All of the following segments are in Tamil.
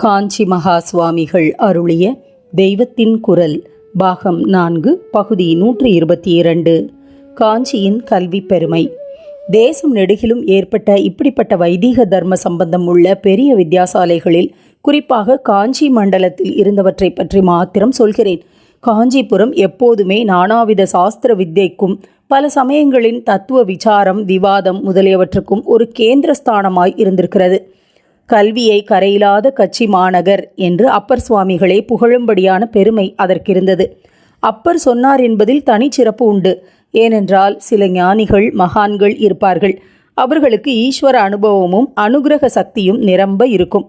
காஞ்சி மகா சுவாமிகள் அருளிய தெய்வத்தின் குரல் பாகம் நான்கு பகுதி நூற்றி இருபத்தி இரண்டு. காஞ்சியின் கல்வி பெருமை. தேசம் நெடுகிலும் ஏற்பட்ட இப்படிப்பட்ட வைதீக தர்ம சம்பந்தம் உள்ள பெரிய வித்தியாசாலைகளில் குறிப்பாக காஞ்சி மண்டலத்தில் இருந்தவற்றை பற்றி மாத்திரம் சொல்கிறேன். காஞ்சிபுரம் எப்போதுமே நானாவித சாஸ்திர வித்தைக்கும் பல சமயங்களின் தத்துவ விசாரம் விவாதம் முதலியவற்றுக்கும் ஒரு கேந்திரஸ்தானமாய் இருந்திருக்கிறது. கல்வியை கரையிலாத கட்சி மாநகர் என்று அப்பர் சுவாமிகளே புகழும்படியான பெருமை அதற்கிருந்தது. அப்பர் சொன்னார் என்பதில் தனிச்சிறப்பு உண்டு. ஏனென்றால் சில ஞானிகள் மகான்கள் இருப்பார்கள். அவர்களுக்கு ஈஸ்வர அனுபவமும் அனுகிரக சக்தியும் நிரம்ப இருக்கும்.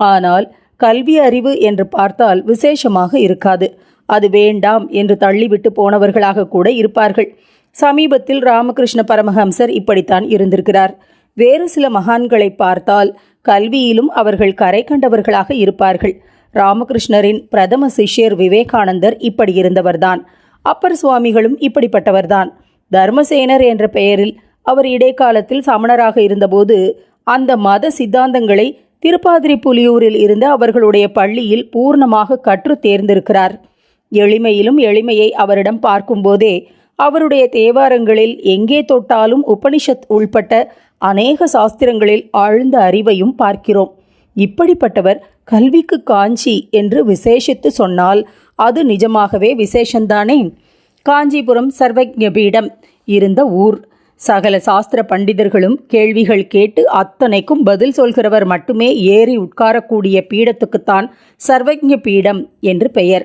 ஆனால் கல்வி அறிவு என்று பார்த்தால் விசேஷமாக இருக்காது. அது வேண்டாம் என்று தள்ளிவிட்டு போனவர்களாக கூட இருப்பார்கள். சமீபத்தில் ராமகிருஷ்ண பரமஹம்சர் இப்படித்தான் இருந்திருக்கிறார். வேறு சில மகான்களை பார்த்தால் கல்வியிலும் அவர்கள் கரை கண்டவர்களாக இருப்பார்கள். ராமகிருஷ்ணரின் பிரதம சிஷ்யர் விவேகானந்தர் இப்படி இருந்தவர்தான். அப்பர் சுவாமிகளும் இப்படிப்பட்டவர்தான். தர்மசேனர் என்ற பெயரில் அவர் இடைக்காலத்தில் சமணராக இருந்தபோது அந்த மத சித்தாந்தங்களை திருப்பாதிரி புலியூரில் இருந்த அவர்களுடைய பள்ளியில் பூர்ணமாக கற்று தேர்ந்திருக்கிறார். எளிமையிலும் எளிமையை அவரிடம் பார்க்கும்போதே அவருடைய தேவாரங்களில் எங்கே தொட்டாலும் உபனிஷத் உள்பட்ட அநேக சாஸ்திரங்களில் ஆழ்ந்த அறிவையும் பார்க்கிறோம். இப்படிப்பட்டவர் கல்விக்கு காஞ்சி என்று விசேஷித்து சொன்னால் அது நிஜமாகவே விசேஷந்தானே காஞ்சிபுரம் சர்வஜபீடம் இருந்த ஊர். சகல சாஸ்திர பண்டிதர்களும் கேள்விகள் கேட்டு அத்தனைக்கும் பதில் சொல்கிறவர் மட்டுமே ஏறி உட்காரக்கூடிய பீடத்துக்குத்தான் சர்வஜ பீடம் என்று பெயர்.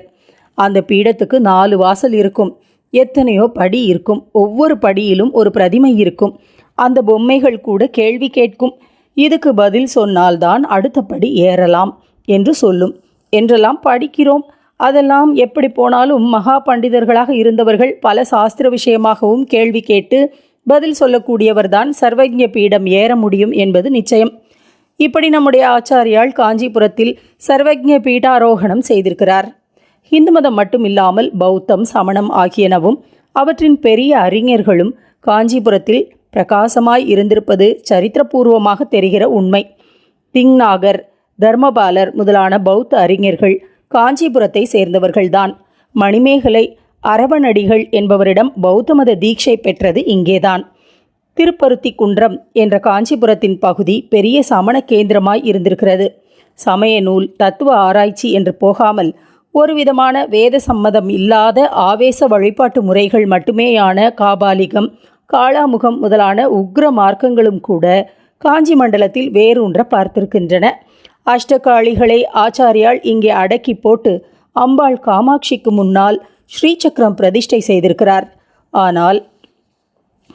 அந்த பீடத்துக்கு நாலு வாசல் இருக்கும். எத்தனையோ படி இருக்கும். ஒவ்வொரு படியிலும் ஒரு பிரதிமை இருக்கும். அந்த பொம்மைகள் கூட கேள்வி கேட்கும். இதுக்கு பதில் சொன்னால்தான் அடுத்தபடி ஏறலாம் என்று சொல்லும். என்றெல்லாம் படிக்கிறோம். அதெல்லாம் எப்படி போனாலும் மகா பண்டிதர்களாக இருந்தவர்கள் பல சாஸ்திர விஷயமாகவும் கேள்வி கேட்டு பதில் சொல்லக்கூடியவர்தான் சர்வஜ பீடம் ஏற முடியும் என்பது நிச்சயம். இப்படி நம்முடைய ஆச்சாரியால் காஞ்சிபுரத்தில் சர்வஜ பீடாரோகணம் செய்திருக்கிறார். இந்து மதம் மட்டும் இல்லாமல் பௌத்தம் சமணம் ஆகியனவும் அவற்றின் பெரிய அறிஞர்களும் காஞ்சிபுரத்தில் பிரகாசமாய் இருந்திருப்பது சரித்திரபூர்வமாக தெரிகிற உண்மை. திங்நாகர் தர்மபாலர் முதலான பௌத்த அறிஞர்கள் காஞ்சிபுரத்தை சேர்ந்தவர்கள்தான். மணிமேகலை அரவணடிகள் என்பவரிடம் பௌத்த மத தீட்சை பெற்றது இங்கேதான். திருப்பருத்தி குன்றம் என்ற காஞ்சிபுரத்தின் பகுதி பெரிய சமண கேந்திரமாய் இருந்திருக்கிறது. சமய நூல் தத்துவ ஆராய்ச்சி என்று போகாமல் ஒரு விதமான வேத சம்மதம் இல்லாத ஆவேச வழிபாட்டு முறைகள் மட்டுமேயான காபாலிகம் காளாமுகம் முதலான உக்ர மார்க்கங்களும் கூட காஞ்சி மண்டலத்தில் வேரூன்ற பார்த்திருக்கின்றன. அஷ்டகாளிகளை ஆச்சாரியால் இங்கே அடக்கி போட்டு அம்பாள் காமாட்சிக்கு முன்னால் ஸ்ரீசக்கரம் பிரதிஷ்டை செய்திருக்கிறார். ஆனால்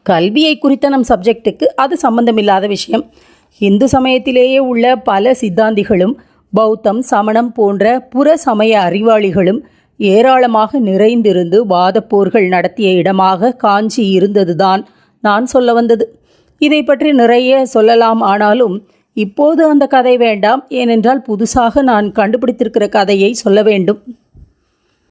கல்வியை குறித்த நம் சப்ஜெக்ட்டுக்கு அது சம்பந்தமில்லாத விஷயம். இந்து சமயத்திலேயே உள்ள பல சித்தாந்திகளும் பௌத்தம் சமணம் போன்ற புற சமய அறிவாளிகளும் ஏராளமாக நிறைந்திருந்து வாதப்போர்கள் நடத்திய இடமாக காஞ்சி இருந்ததுதான் நான் சொல்ல வந்தது. இதை பற்றி நிறைய சொல்லலாம் ஆனாலும் இப்போது அந்த கதை வேண்டாம். ஏனென்றால் புதுசாக நான் கண்டுபிடித்திருக்கிற கதையை சொல்ல வேண்டும்.